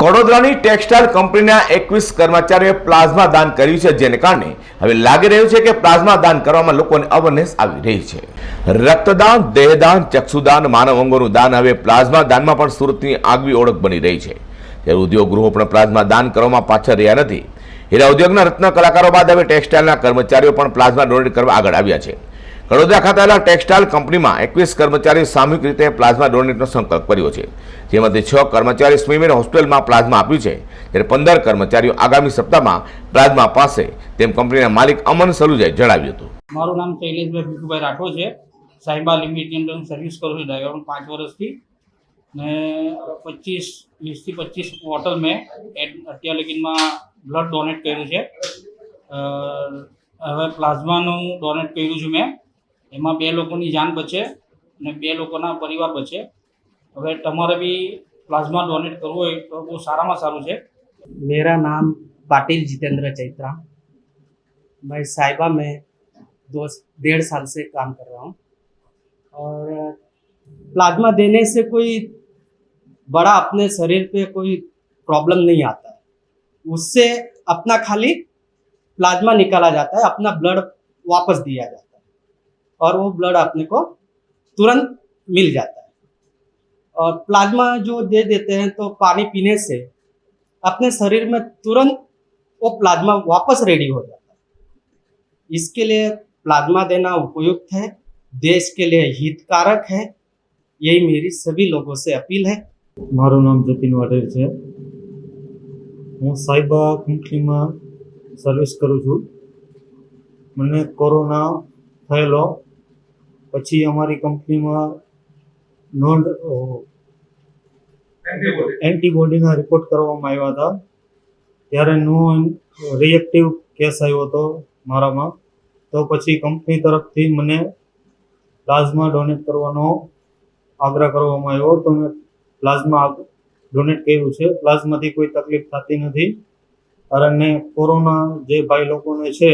વડોદરાની ટેક્સટાઇલ કંપનીના એકવીસ કર્મચારીઓએ પ્લાઝમા દાન કર્યું છે, જેને કારણે હવે લાગી રહ્યું છે કે પ્લાઝમા દાન કરવામાં લોકોને અવેરનેસ આવી રહી છે. રક્તદાન, દેહદાન, ચક્ષુદાન, માનવ અંગોનું દાન હવે પ્લાઝમા દાનમાં પણ સુરતની આગવી ઓળખ બની રહી છે. ત્યારે ઉદ્યોગ ગૃહો પણ પ્લાઝમા દાન કરવામાં પાછળ રહ્યા નથી. હીરા ઉદ્યોગના રત્ન કલાકારો બાદ હવે ટેક્સટાઇલના કર્મચારીઓ પણ પ્લાઝમા ડોનેટ કરવા આગળ આવ્યા છે. વડોદરા ખાતે આવેલા ટેક્સટાઇલ કંપનીમાં એકવીસ કર્મચારીઓ સામૂહિક રીતે પ્લાઝમા ડોનેટનો સંકલ્પ કર્યો છે. જેમાંથી છ કર્મચારી સ્મીમેર હોસ્પિટલમાં પ્લાઝમા આપ્યું છે. જ્યારે પંદર કર્મચારીઓ આગામી સપ્તાહમાં પ્લાઝમા પાસે તેમ કંપનીના માલિક અમન સલુજાએ જણાવ્યું હતું. મારું નામ શૈલેષભાઈ ભીખુભાઈ રાઠોડ છે. સાહેબા લિમિટની અંદર હું સર્વિસ કરું છું ડ્રાઈવર પાંચ વર્ષથી. ને પચીસ વીસથી પચીસ બોટલ મેં અત્યાર લગીનમાં બ્લડ ડોનેટ કર્યું છે. હવે પ્લાઝમાનું ડોનેટ કર્યું છું મેં. એમાં બે લોકોની જાન બચે અને બે લોકોના પરિવાર બચે હવે તમારે બી પ્લાઝમા ડોનેટ કરવું હોય તો બહુ સારામાં સારું છે मेरा नाम पाटिल जितेंद्र चैत्रा मैं साहिबा में दो डेढ़ साल से काम कर रहा हूँ और प्लाज्मा देने से कोई बड़ा अपने शरीर पे कोई प्रॉब्लम नहीं आता है उससे अपना खाली प्लाज्मा निकाला जाता है अपना ब्लड वापस दिया जाता है और वो ब्लड अपने को तुरंत मिल जाता है और प्लाज्मा जो दे देते हैं तो पानी पीने से अपने शरीर में तुरंत वो प्लाज्मा वापस रेडी हो जाता है इसके लिए प्लाज्मा देना उपयुक्त है देश के लिए हितकारक है यही मेरी सभी लोगों से अपील है મારું નામ જતીન વાઢેર છે હું સાઈબા કંપનીમાં સર્વિસ કરું છું મને કોરોના થયેલો પછી અમારી કંપનીમાં નોંધ એન્ટીબોડીના રિપોર્ટ કરવામાં આવ્યા હતા. ત્યારે નો રિએક્ટિવ કેસ આવ્યો હતો મારામાં. તો પછી કંપની તરફથી મને પ્લાઝમા ડોનેટ કરવાનો આગ્રહ કરવામાં આવ્યો. તો મેં પ્લાઝમા ડોનેટ કર્યું છે. પ્લાઝમાથી કોઈ તકલીફ થતી નથી. અને કોરોના જે ભાઈ લોકોને છે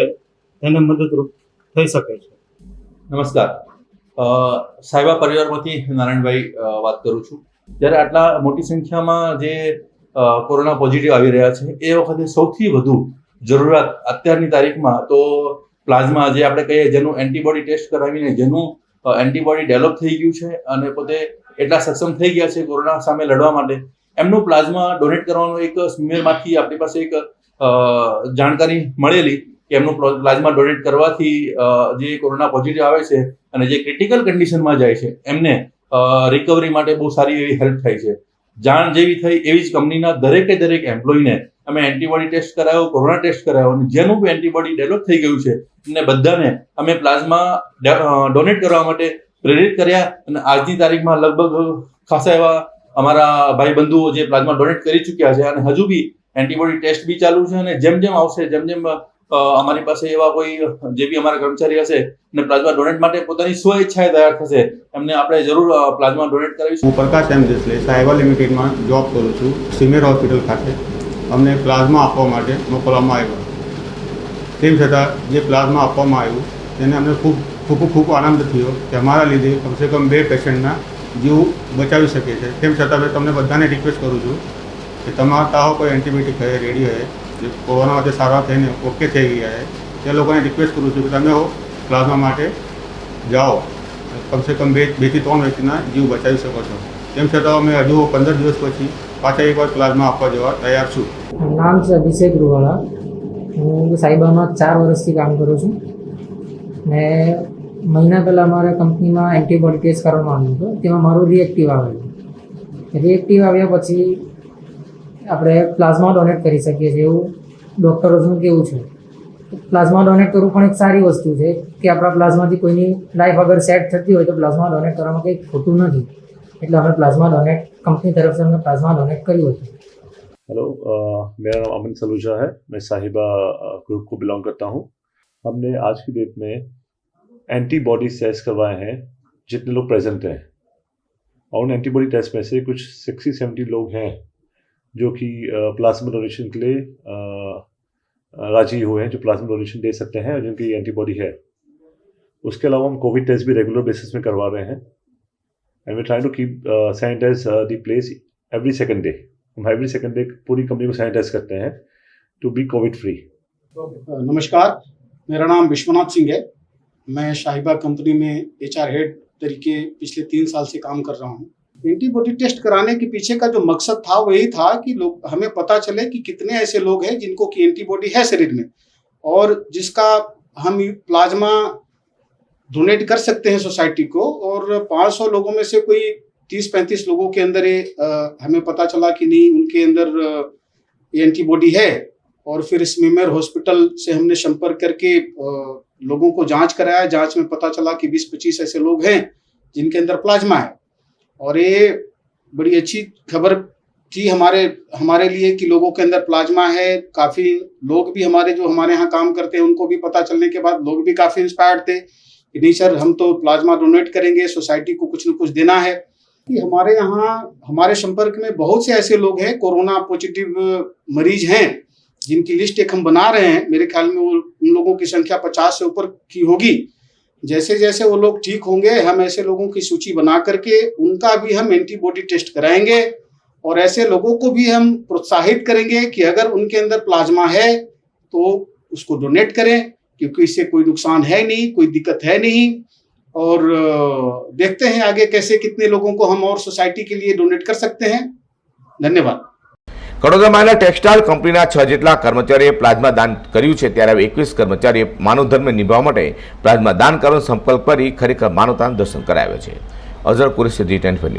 તેને મદદરૂપ થઈ શકે છે. નમસ્કાર. સાયબા પરિવારમાંથી નારાયણભાઈ વાત કરું છું. જ્યારે આટલા મોટી સંખ્યામાં જે કોરોના પોઝિટિવ આવી રહ્યા છે, એ વખતે સૌથી વધુ જરૂરિયાત અત્યારની તારીખમાં તો પ્લાઝમા જે આપણે કહીએ જેનું એન્ટીબોડી ટેસ્ટ કરાવીને જેનું એન્ટીબોડી ડેવલપ થઈ ગયું છે અને પોતે એટલા સક્ષમ થઈ ગયા છે કોરોના સામે લડવા માટે, એમનું પ્લાઝમા ડોનેટ કરવાનું એક સ્મીરમાંથી આપણી પાસે એક જાણકારી મળેલી. કે એમનું પ્લાઝમા ડોનેટ કરવાથી જે કોરોના પોઝિટિવ આવે છે અને જે ક્રિટિકલ કન્ડિશનમાં જાય છે, એમને રિકવરી માટે બહુ સારી એવી હેલ્પ થાય છે. જાણ જેવી થઈ એવી જ કંપનીના દરેકે દરેક એમ્પ્લોયને અમે એન્ટીબોડી ટેસ્ટ કરાયો, કોરોના ટેસ્ટ કરાયો અને જેનું બી એન્ટીબોડી ડેવલપ થઈ ગયું છે, એમને બધાને અમે પ્લાઝમા ડોનેટ કરવા માટે પ્રેરિત કર્યા અને આજની તારીખમાં લગભગ ખાસા એવા અમારા ભાઈ બંધુઓ જે પ્લાઝમા ડોનેટ કરી ચૂક્યા છે અને હજુ બી એન્ટીબોડી ટેસ્ટ બી ચાલુ છે અને જેમ જેમ આવશે, જેમ જેમ અમારી પાસે એવા કોઈ, જે બી અમારા કર્મચારી હશે અને પ્લાઝમા ડોનેટ માટે પોતાની સ્વ ઈચ્છાએ તૈયાર થશે, એમને આપણે જરૂર પ્લાઝમા ડોનેટ કરાવીશું. હું પ્રકાશ એમ દેસલે સાયબા લિમિટેડમાં જોબ કરું છું, સિમેર હોસ્પિટલ ખાતે. અમને પ્લાઝમા આપવા માટે મોકલવામાં આવ્યો. તેમ છતાં, જે પ્લાઝમા આપવામાં આવ્યું, તેને અમને ખૂબ ખૂબ ખૂબ આનંદ થયો કે અમારા લીધે કમસે કમ બે પેશન્ટના જીવ બચાવી શકે છે. તેમ છતાં, મેં તમને બધાને રિક્વેસ્ટ કરું છું કે તમારા તાવ કોઈ એન્ટીબાયોટિક હોય રેડી હોય જે કોરોનામાંથી સારા થઈને ઓકે થઈ ગયા છે. તે લોકોને રિક્વેસ્ટ કરું છું કે તમે પ્લાઝમા માટે જાઓ. કમસે કમ બે બેથી ત્રણ વ્યક્તિના જીવ બચાવી શકો છો. તેમ છતાં અમે હજુ પંદર દિવસ પછી પાછા એકવાર પ્લાઝમા આપવા જવા તૈયાર છું. નામ છે અભિષેક રૂવાળા હું સાઈબામાં ચાર વર્ષથી કામ કરું છું. ને મહિના પહેલાં મારે કંપનીમાં એન્ટીબોડી ટેસ્ટ કરવામાં આવ્યું હતું. તેમાં મારું રિએક્ટિવ આવેલું રિએક્ટિવ આવ્યા પછી આપણે પ્લાઝમા ડોનેટ કરી શકીએ છીએ એવું ડૉક્ટરોનું કેવું છે પ્લાઝમા ડોનેટ કરવું પણ એક સારી વસ્તુ છે કે આપણા પ્લાઝમાથી કોઈની લાઈફ અગર સેટ થતી હોય તો પ્લાઝમા ડોનેટ કરવામાં કંઈ ખોટું નથી એટલે અમે પ્લાઝમા ડોનેટ કંપની તરફથી અમે પ્લાઝમા ડોનેટ કર્યું હતું हेलो अ, मेरा नाम अमन सलूजा है मैं साहिबा ग्रुप को बिलोंग करता हूँ हमने आज की डेट में एंटीबॉडी टेस्ट करवाए हैं जितने लोग प्रेजेंट हैं और उन एंटीबॉडी टेस्ट में से कुछ सिक्सटी सेवेंटी लोग हैं जो कि प्लाज्मा डोनेशन के लिए राज़ी हुए हैं, जो प्लाज्मा डोनेशन दे सकते हैं और जिनकी एंटीबॉडी है। उसके अलावा हम कोविड टेस्ट भी रेगुलर बेसिस में करवा रहे हैं। And we try to keep sanitize the place every second day हम एवरी सेकेंड डे पूरी कंपनी को सैनिटाइज करते हैं टू बी कोविड फ्री नमस्कार। मेरा नाम विश्वनाथ सिंह है। मैं शाहिबा कंपनी में एचआर हेड तरीके पिछले तीन साल से काम कर रहा हूँ। एंटीबॉडी टेस्ट कराने के पीछे का जो मकसद था, वही था कि लोग, हमें पता चले कि कितने ऐसे लोग हैं जिनको की एंटीबॉडी है शरीर में। और जिसका हम प्लाज्मा डोनेट कर सकते हैं सोसाइटी को, और 500 लोगों में से कोई 30-35 लोगों के अंदर ये हमें पता चला कि नहीं, उनके अंदर एंटीबॉडी है। और फिर स्मीमेर हॉस्पिटल से हमने संपर्क करके लोगों को जाँच कराया। जाँच में पता चला कि 20-25 ऐसे लोग हैं जिनके अंदर प्लाज्मा है। और ये बड़ी अच्छी खबर थी हमारे हमारे लिए कि लोगों के अंदर प्लाज्मा है। काफ़ी लोग भी हमारे, जो हमारे यहाँ काम करते हैं, उनको भी पता चलने के बाद लोग भी काफ़ी इंस्पायर्ड थे कि नहीं सर, हम तो प्लाज्मा डोनेट करेंगे सोसाइटी को कुछ न कुछ देना है। कि हमारे यहाँ, हमारे संपर्क में बहुत से ऐसे लोग हैं, कोरोना पॉजिटिव मरीज़ हैं, जिनकी लिस्ट एक हम बना रहे हैं। मेरे ख्याल में वो उन लोगों की संख्या पचास से ऊपर की होगी। जैसे जैसे वो लोग ठीक होंगे, हम ऐसे लोगों की सूची बना करके उनका भी हम एंटीबॉडी टेस्ट कराएँगे और ऐसे लोगों को भी हम प्रोत्साहित करेंगे कि अगर उनके अंदर प्लाज्मा है तो उसको डोनेट करें, क्योंकि इससे कोई नुकसान है नहीं, कोई दिक्कत है नहीं। और देखते हैं आगे कैसे कितने लोगों को हम और सोसाइटी के लिए डोनेट कर सकते हैं। धन्यवाद। કડોદરામાં ટેક્સટાઇલ કંપનીના છ જેટલા કર્મચારીએ પ્લાઝમા દાન કર્યું છે ત્યારે એકવીસ કર્મચારીએ માનવધર્મ નિભાવવા માટે પ્લાઝમા દાન કરવાનો સંકલ્પ કરી ખરેખર માનવતાનું દર્શન કરાવ્યા છે. Azhar Qureshi, G ten news.